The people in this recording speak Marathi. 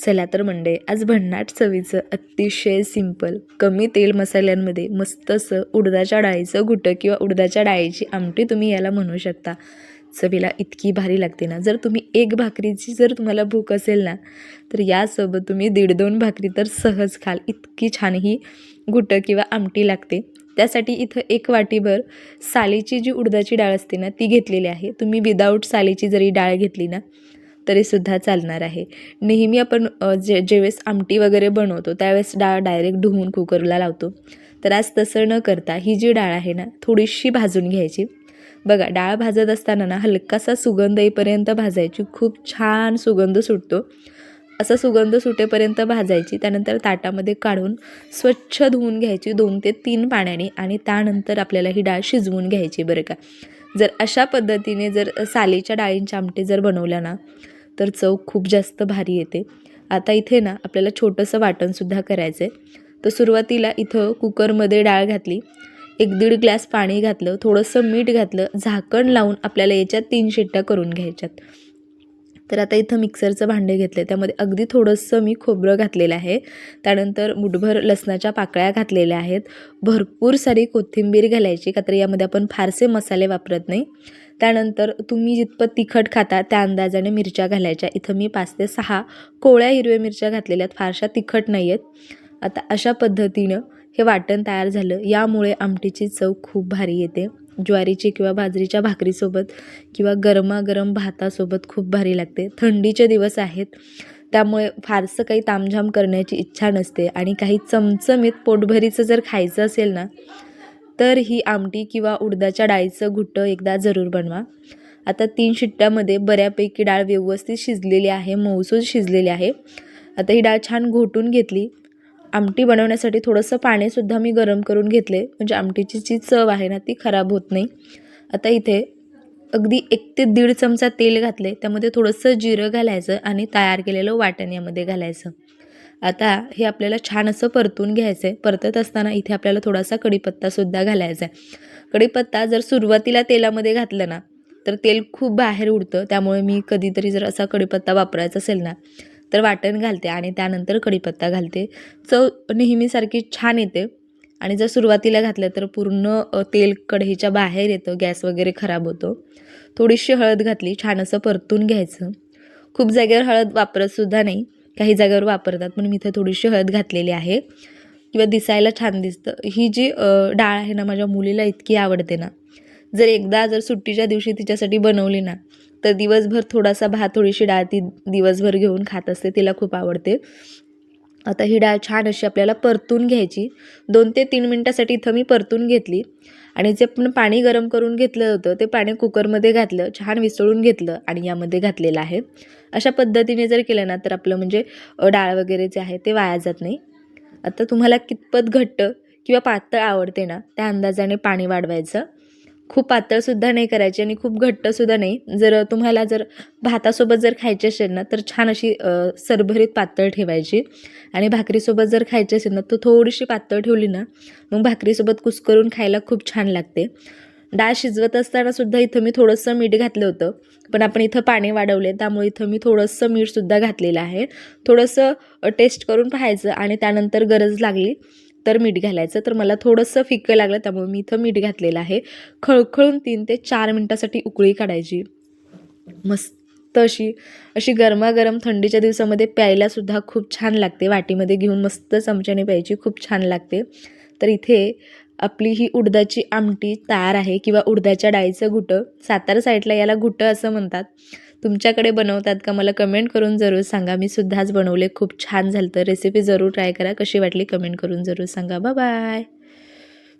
चला तर मंडळी आज भन्नाट चवीचं अतिशय सिंपल कमी तेल मसाल्यांमध्ये मस्त असं उडदाच्या डाळीचं घुटं किंवा उडदाच्या डाळीची आमटी तुम्ही याला म्हणू शकता. चवीला इतकी भारी लागते ना. जर तुम्ही एक भाकरीची जर तुम्हाला भूक असेल ना तर यासोबत तुम्ही दीड दोन भाकरी तर सहज खाल. इतकी छान ही घुटं किंवा आमटी लागते. त्यासाठी इथं एक वाटीभर सालीची जी उडदाची डाळ असते ना ती घेतलेली आहे. तुम्ही विदाऊट सालीची जरी डाळ घेतली ना तरीसुद्धा चालणार आहे. नेहमी आपण जे जेवेळेस आमटी वगैरे बनवतो त्यावेळेस डाळ डायरेक्ट धुवून कुकरला लावतो. तर आज तसं न करता ही जी डाळ आहे ना थोडीशी भाजून घ्यायची. बघा डाळ भाजत असताना ना हलकासा सुगंध येईपर्यंत भाजायची. खूप छान सुगंध सुटतो. असा सुगंध सुटेपर्यंत भाजायची. त्यानंतर ताटामध्ये काढून स्वच्छ धुवून घ्यायची दोन ते तीन पाण्याने आणि त्यानंतर आपल्याला ही डाळ शिजवून घ्यायची बरं का. जर अशा पद्धतीने जर सालीच्या डाळींच्या आमटी जर बनवल्या ना तर चव खूप जास्त भारी येते. आता इथे ना आपल्याला छोटंसं वाटणसुद्धा करायचं आहे तर सुरुवातीला इथं कुकरमध्ये डाळ घातली. एक दीड ग्लास पाणी घातलं. थोडंसं मीठ घातलं. झाकण लावून आपल्याला याच्यात तीन शिट्ट्या करून घ्यायच्यात. तर आता इथं मिक्सरचं भांडे घेतलं त्यामध्ये अगदी थोडंसं मी खोबरं घातलेलं आहे. त्यानंतर मुठभर लसणाच्या पाकळ्या घातलेल्या आहेत. भरपूर सारी कोथिंबीर घालायची का तर यामध्ये आपण फारसे मसाले वापरत नाही. त्यानंतर तुम्ही जितपत तिखट खाता त्या अंदाजाने मिरच्या घालायच्या. इथं मी पाच ते सहा कोवळ्या हिरव्या मिरच्या घातलेल्या आहेत. फारशा तिखट नाही आहेत आता अशा पद्धतीनं हे वाटण तयार झालं. यामुळे आमटीची चव खूप भारी येते. ज्वारीची किंवा बाजरीच्या भाकरीसोबत किंवा गरमागरम भातासोबत खूप भारी लागते. थंडीचे दिवस आहेत. त्यामुळे फारसं काही तामझाम करण्याची इच्छा नसते. आणि काही चमचमीत पोटभरीचं जर खायचं असेल ना तर ही आमटी किंवा उडदाच्या डाळीचं घुट्टं एकदा जरूर बनवा. आता तीन शिट्ट्यामध्ये बऱ्यापैकी डाळ व्यवस्थित शिजलेली आहे मऊसूद शिजलेली आहे. आता ही डाळ छान घोटून घेतली. आमटी बनवण्यासाठी थोडंसं पाणीसुद्धा मी गरम करून घेतले. म्हणजे आमटीची जी चव आहे ना ती खराब होत नाही. आता इथे अगदी एक ते दीड चमचा तेल घातले त्यामध्ये थोडंसं जिरं घालायचं आणि तयार केलेलं वाटण यामध्ये घालायचं. आता हे आपल्याला छान असं परतून घ्यायचं आहे परतत असताना इथे आपल्याला थोडासा कढीपत्तासुद्धा घालायचा आहे कढीपत्ता जर सुरुवातीला तेलामध्ये घातलं ना तर तेल खूप बाहेर उडतं. त्यामुळे मी कधीतरी जर असा कढीपत्ता वापरायचा असेल ना तर वाटण घालते आणि त्यानंतर कढीपत्ता घालते. चव नेहमीसारखी छान येते. आणि जर सुरुवातीला घातलं तर पूर्ण तेल कढईच्या बाहेर येतं. गॅस वगैरे खराब होतो. थोडीशी हळद घातली छान असं परतून घ्यायचं. खूप जागेवर हळद वापरतसुद्धा नाही. काही जागेवर वापरतात. पण मी इथं थोडीशी हळद घातलेली आहे. किंवा दिसायला छान दिसतं. ही जी डाळ आहे ना माझ्या मुलीला इतकी आवडते ना. जर एकदा जर सुट्टीच्या दिवशी तिच्यासाठी बनवली ना तर दिवसभर थोडासा भात थोडीशी डाळ ती दिवसभर घेऊन खात असते. तिला खूप आवडते. आता ही डाळ छान अशी आपल्याला परतून घ्यायची. दोन ते तीन मिनटासाठी इथं मी परतून घेतली. आणि जे आपण पाणी गरम करून घेतलं होतं ते पाणी कुकरमध्ये घातलं छान विसळून घेतलं आणि यामध्ये घातलेलं आहे. अशा पद्धतीने जर केलं ना तर आपलं म्हणजे डाळ वगैरे जे आहे ते वाया जात नाही. आता तुम्हाला कितपत घट्ट किंवा पातळ आवडते ना त्या अंदाजाने पाणी वाढवायचं. खूप पातळसुद्धा नाही करायची आणि खूप घट्टसुद्धा नाही. जर तुम्हाला जर भातासोबत जर खायची असेल ना तर छान अशी सरभरीत पातळ ठेवायची. आणि भाकरीसोबत जर खायची असेल ना तर थोडीशी पातळ ठेवली ना मग भाकरीसोबत कुस्करून खायला खूप छान लागते. डाळ शिजवत असताना सुद्धा इथं मी थोडंसं मीठ घातलं होतं. पण आपण इथं पाणी वाढवले त्यामुळे इथं मी थोडंसं मीठसुद्धा घातलेलं आहे. थोडंसं टेस्ट करून पाहायचं आणि त्यानंतर गरज लागली तर मीठ घालायचं तर मला थोडंसं फिक्कं लागलं त्यामुळे मी इथं मीठ घातलेलं आहे. खळखळून तीन ते चार मिनटासाठी उकळी काढायची. मस्त अशी अशी गरमागरम थंडीच्या दिवसामध्ये प्यायलासुद्धा खूप छान लागते. वाटीमध्ये घेऊन मस्त चमच्याने प्यायची खूप छान लागते. तर इथे आपली ही उडदाची आमटी तयार आहे किंवा उडदाच्या डाळीचं घुटं. सातारा साईडला याला घुटं असं म्हणतात. तुमच्याकडे बनवतात का? मला कमेंट करून जरूर सांगा. मी सुद्धा आज बनवले. खूप छान झालं तर रेसिपी जरूर ट्राय करा. कशी वाटली? कमेंट करून जरूर सांगा. बाय